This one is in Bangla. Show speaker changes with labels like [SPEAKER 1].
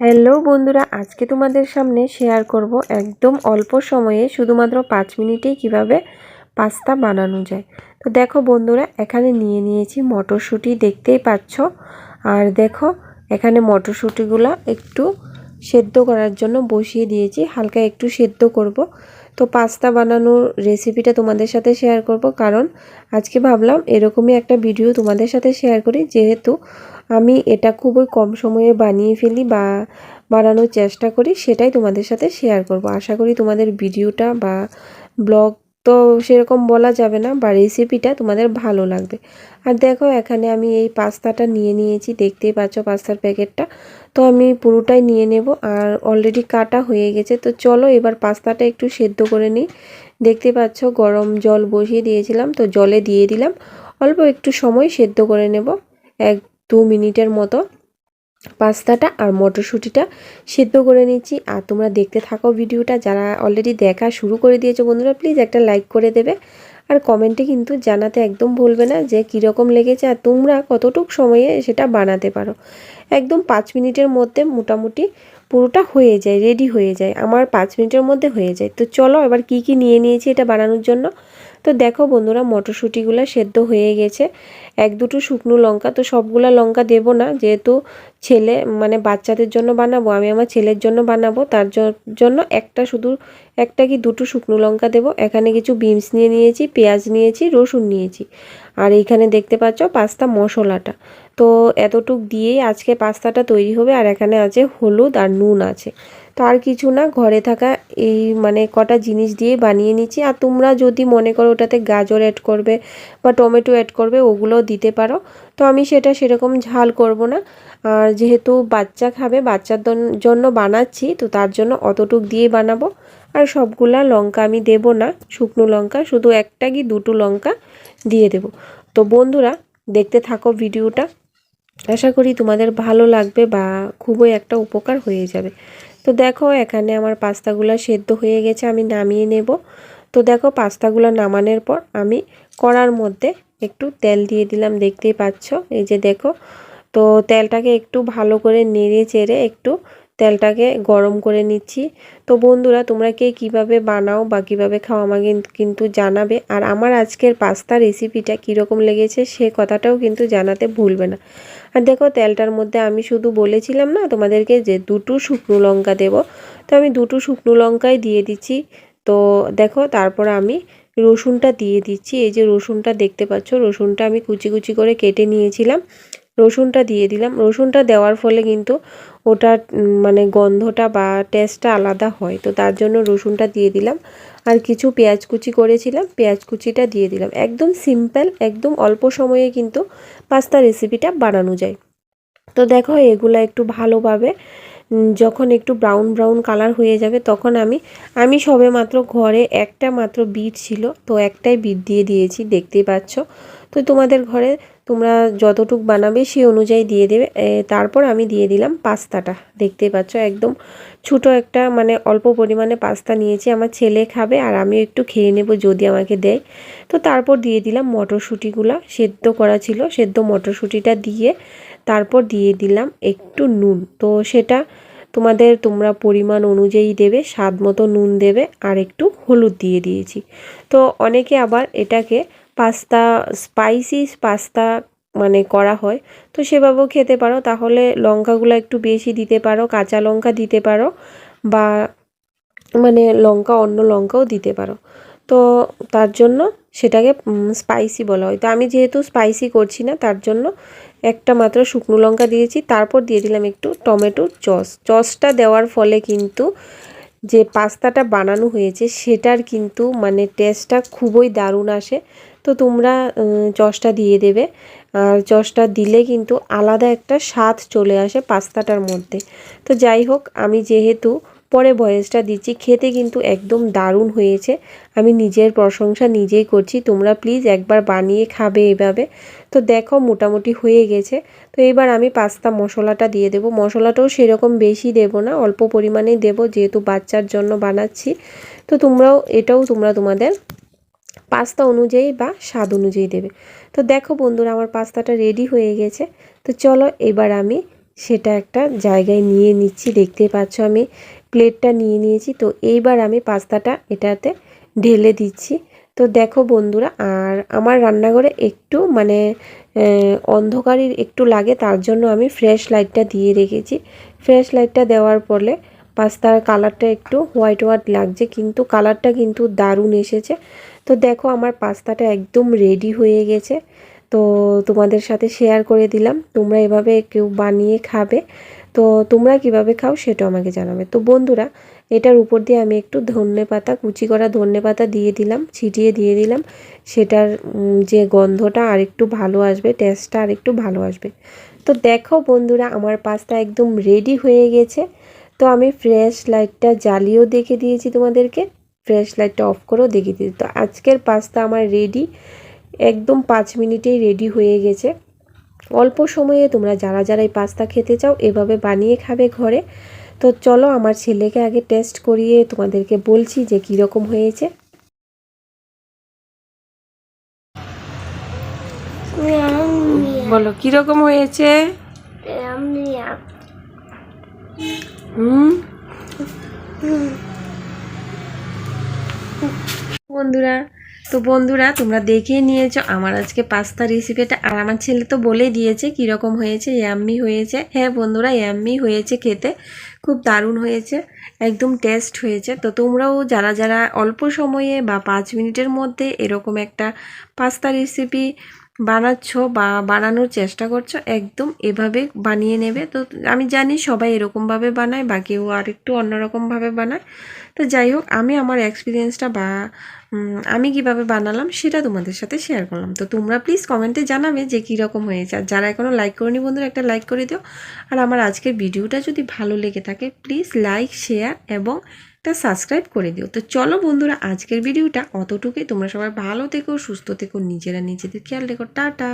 [SPEAKER 1] হ্যালো বন্ধুরা, আজকে তোমাদের সামনে শেয়ার করব একদম অল্প সময়ে শুধুমাত্র পাঁচ মিনিটেই কীভাবে পাস্তা বানানো যায়। তো দেখো বন্ধুরা, এখানে নিয়ে নিয়েছি মটরশুঁটি, দেখতেই পাচ্ছ। আর দেখো, এখানে মটরশুঁটিগুলো একটু সেদ্ধ করার জন্য বসিয়ে দিয়েছি, হালকা একটু সেদ্ধ করব। তো পাস্তা বানানোর রেসিপিটা তোমাদের সাথে শেয়ার করব, কারণ আজকে ভাবলাম এরকমই একটা ভিডিও তোমাদের সাথে শেয়ার করি, যেহেতু আমি এটা খুবই কম সময়ে বানিয়ে ফেলি বা বানানোর চেষ্টা করি, সেটাই তোমাদের সাথে শেয়ার করব। আশা করি তোমাদের ভিডিওটা বা ব্লগ তো সেরকম বলা যাবে না, বা রেসিপিটা তোমাদের ভালো লাগবে। আর দেখো, এখানে আমি এই পাস্তাটা নিয়ে নিয়েছি, দেখতেই পাচ্ছ পাস্তার প্যাকেটটা। তো আমি পুরোটাই নিয়ে নেব, আর অলরেডি কাটা হয়ে গেছে। তো চলো এবার পাস্তাটা একটু সেদ্ধ করে নিই। দেখতে পাচ্ছ গরম জল বসিয়ে দিয়েছিলাম, তো জলে দিয়ে দিলাম। অল্প একটু সময় সেদ্ধ করে নেব। এক দু মিনিটের মতো পাস্তাটা আর মটরশুঁটিটা সেদ্ধ করে নিচ্ছি। আর তোমরা দেখতে থাকো ভিডিওটা। যারা অলরেডি দেখা শুরু করে দিয়েছ বন্ধুরা প্লিজ একটা লাইক করে দেবে। আর কমেন্টে কিন্তু জানাতে একদম ভুলবে না যে কীরকম লেগেছে আর তোমরা কতটুক সময়ে সেটা বানাতে পারো। একদম পাঁচ মিনিটের মধ্যে মোটামুটি পুরোটা হয়ে যায় রেডি হয়ে যায়। আমার পাঁচ মিনিটের মধ্যে হয়ে যায়। তো চলো এবার কি কি নিয়ে নিয়েছি এটা বানানোর জন্য। তো দেখো বন্ধুরা, মটরশুঁটিগুলো সেদ্ধ হয়ে গেছে। এক দুটো শুকনো লঙ্কা, তো সবগুলা লঙ্কা দেব না। যেহেতু ছেলে মানে বাচ্চাদের জন্য বানাবো, আমি আমার ছেলের জন্য বানাবো, তার জন্য একটা শুধু, একটা কি দুটো শুকনো লঙ্কা দেব। এখানে কিছু বিনস নিয়ে নিয়েছি, পেঁয়াজ নিয়েছি, রসুন নিয়েছি। আর এইখানে দেখতে পাচ্ছ পাস্তা মশলাটা। তো এতটুক দিয়েই আজকে পাস্তাটা তৈরি হবে, আর এখানে আছে হলুদ আর নুন আছে। তো আর কিছু না, ঘরে থাকা এই মানে কটা জিনিস দিয়ে বানিয়ে নিচ্ছি। আর তোমরা যদি মনে করো ওটাতে গাজর অ্যাড করবে বা টমেটো অ্যাড করবে, ওগুলোও দিতে পারো। তো আমি সেটা সেরকম ঝাল করব না। আর যেহেতু বাচ্চা খাবে, বাচ্চার জন্য বানাচ্ছি, তো তার জন্য অতটুক দিয়ে বানাবো। আর সবগুলা লঙ্কা আমি দেব না, শুকনো লঙ্কা, শুধু একটা কি দুটো লঙ্কা দিয়ে দেব। তো বন্ধুরা, দেখতে থাকো ভিডিওটা। আশা করি তোমাদের ভালো লাগবে বা খুবই একটা উপকার হয়ে যাবে। তো দেখো, এখানে আমার পাস্তাগুলো সেদ্ধ হয়ে গেছে, আমি নামিয়ে নেব। তো দেখো, পাস্তাগুলো নামানোর পর আমি কড়ার মধ্যে একটু তেল দিয়ে দিলাম, দেখতেই পাচ্ছ? এই যে দেখো, তো তেলটাকে একটু ভালো করে নেড়ে চেড়ে একটু তেলটাকে গরম করে নিচ্ছি। তো বন্ধুরা, তোমরা কে কীভাবে বানাও বা কীভাবে খাও আমাকে কিন্তু জানাবে। আর আমার আজকের পাস্তা রেসিপিটা কীরকম লেগেছে সে কথাটাও কিন্তু জানাতে ভুলবে না। আর দেখো, তেলটার মধ্যে আমি শুধু বলেছিলাম না, তোমাদেরকে যে দুটো শুকনো লঙ্কা দেব। তো আমি দুটো শুকনো লঙ্কাই দিয়ে দিচ্ছি। তো দেখো, তারপর আমি রসুনটা দিয়ে দিচ্ছি। এই যে রসুনটা দেখতে পাচ্ছ, রসুনটা আমি কুচি কুচি করে কেটে নিয়েছিলাম। রসুনটা দিয়ে দিলাম। রসুনটা দেওয়ার ফলে কিন্তু ওটা মানে গন্ধটা বা টেস্টটা আলাদা হয়। তো তার জন্য রসুনটা দিয়ে দিলাম। আর কিছু পেঁয়াজ কুচি করেছিলাম। পেঁয়াজ কুচিটা দিয়ে দিলাম। একদম সিম্পল একদম অল্প সময়ে কিন্তু পাস্তা রেসিপিটা বানানো যায়। তো দেখো, এগুলো একটু ভালোভাবে যখন একটু ব্রাউন ব্রাউন কালার হয়ে যাবে, তখন আমি আমি সবে মাত্র ঘরে একটা মাত্র বিট ছিল। তো একটাই বিট দিয়ে দিয়েছি, দেখতেই পাচ্ছ। তো তোমাদের ঘরে তোমরা যতটুক বানাবে সেই অনুযায়ী দিয়ে দেবে। তারপর আমি দিয়ে দিলাম পাস্তাটা। দেখতেই পাচ্ছ, একদম ছোটো একটা মানে অল্প পরিমাণে পাস্তা নিয়েছি। আমার ছেলে খাবে আর আমিও একটু খেয়ে নেব যদি আমাকে দেয়। তো তারপর দিয়ে দিলাম মটরশুঁটিগুলো। সেদ্ধ করা ছিল, সেদ্ধ মটরশুঁটিটা দিয়ে তারপর দিয়ে দিলাম একটু নুন। তো সেটা তোমাদের তোমরা পরিমাণ অনুযায়ী দেবে, স্বাদ মতো নুন দেবে আর একটু হলুদ দিয়ে দিয়েছি। তো অনেকে আবার এটাকে পাস্তা স্পাইসি পাস্তা মানে করা হয়। তো সেভাবেও খেতে পারো। তাহলে লঙ্কাগুলো একটু বেশি দিতে পারো, কাঁচা লঙ্কা দিতে পারো বা মানে লঙ্কা, অন্য লঙ্কাও দিতে পারো। তো তার জন্য সেটাকে স্পাইসি বলা হয়। তো আমি যেহেতু স্পাইসি করছি না, তার জন্য একটা মাত্র শুকনো লঙ্কা দিয়েছি। তারপর দিয়ে দিলাম একটু টমেটোর চস। চসটা দেওয়ার ফলে কিন্তু যে পাস্তাটা বানানো হয়েছে, সেটার কিন্তু মানে টেস্টটা খুবই দারুণ আসে। তো তোমরা চসটা দিয়ে দেবে। আর চসটা দিলে কিন্তু আলাদা একটা স্বাদ চলে আসে পাস্তাটার মধ্যে। তো যাই হোক, আমি যেহেতু পরে ভয়েসটা দিচ্ছি, খেতে কিন্তু একদম দারুণ হয়েছে। আমি নিজের প্রশংসা নিজেই করছি, তোমরা প্লিজ একবার বানিয়ে খাবে এভাবে। তো দেখো, মোটামুটি হয়ে গেছে। তো এবার আমি পাস্তা মশলাটা দিয়ে দেব। মশলাটাও সেরকম বেশি দেব না, অল্প পরিমাণেই দেব, যেহেতু বাচ্চার জন্য বানাচ্ছি। তো তোমরাও, এটাও তোমরা তোমাদের পাস্তা অনুযায়ী বা স্বাদ অনুযায়ী দেবে। তো দেখো বন্ধুরা, আমার পাস্তাটা রেডি হয়ে গেছে। তো চলো এবার আমি সেটা একটা জায়গায় নিয়ে নিচ্ছি। দেখতেই পাচ্ছ আমি প্লেটটা নিয়ে নিয়েছি। তো এইবার আমি পাস্তাটা এটাতে ঢেলে দিচ্ছি। তো দেখো বন্ধুরা, আর আমার রান্নাঘরে একটু মানে অন্ধকারই একটু লাগে, তার জন্য আমি ফ্রেশ লাইটটা দিয়ে রেখেছি। ফ্রেশ লাইটটা দেওয়ার ফলে পাস্তার কালারটা একটু হোয়াইট হোয়াইট লাগছে, কিন্তু কালারটা কিন্তু দারুণ এসেছে। তো দেখো, আমার পাস্তাটা একদম রেডি হয়ে গেছে। তো তোমাদের সাথে শেয়ার করে দিলাম। তোমরা এভাবে কেউ বানিয়ে খাবে। তো তোমরা কীভাবে খাও সেটাও আমাকে জানাবে। তো বন্ধুরা, এটার উপর দিয়ে আমি একটু ধনে পাতা, কুচি করা ধনে পাতা দিয়ে দিলাম, ছিটিয়ে দিয়ে দিলাম। সেটার যে গন্ধটা আর একটু ভালো আসবে টেস্টটা আর একটু ভালো আসবে। তো দেখো বন্ধুরা, আমার পাস্তা একদম রেডি হয়ে গেছে। তো আমি ফ্রেশ লাইটটা জ্বালিয়েও দেখে দিয়েছি তোমাদেরকে। ফ্রেশ লাইটটা অফ করেও দেখে দিতে। তো আজকের পাস্তা আমার রেডি একদম পাঁচ মিনিটেই রেডি হয়ে গেছে। অল্প সময়ে তোমরা যারা যারা এই পাস্তা খেতে চাও এভাবে বানিয়ে খাবে ঘরে। তো চলো আমার ছেলেকে আগে টেস্ট করিয়ে তোমাদেরকে বলছি যে কীরকম হয়েছে। বলো কীরকম হয়েছে? হুম। বন্ধুরা, তো বন্ধুরা, তোমরা দেখে নিয়েছো আমার আজকে পাস্তা রেসিপিটা আর আমার ছেলে তো বলে দিয়েছে কীরকম হয়েছে ইয়াম্মি হয়েছে। হ্যাঁ বন্ধুরা ইয়াম্মি হয়েছে খেতে, খুব দারুণ হয়েছে, একদম টেস্ট হয়েছে। তো তোমরাও যারা যারা অল্প সময়ে বা পাঁচ মিনিটের মধ্যে এরকম একটা পাস্তা রেসিপি বানাচ্ছ বা বানানোর চেষ্টা করছ, একদম এভাবে বানিয়ে নেবে। তো আমি জানি সবাই এরকমভাবে বানায় বা কেউ আর একটু অন্যরকমভাবে বানায়। তো যাই হোক, আমি আমার এক্সপিরিয়েন্সটা বা আমি কীভাবে বানালাম সেটা তোমাদের সাথে শেয়ার করলাম। তো তোমরা প্লিজ কমেন্টে জানাবে যে কীরকম হয়েছে। আর যারা এখনও লাইক করেনি বন্ধুরা, একটা লাইক করে দিও। আর আমার আজকের ভিডিওটা যদি ভালো লেগে থাকে প্লিজ লাইক শেয়ার এবং একটা সাবস্ক্রাইব করে দিও। তো চলো বন্ধুরা, আজকের ভিডিওটা অতটুকুই। তোমরা সবাই ভালো থেকো, সুস্থ থেকো, নিজেরা নিজেদের খেয়াল রেখো। টাটা!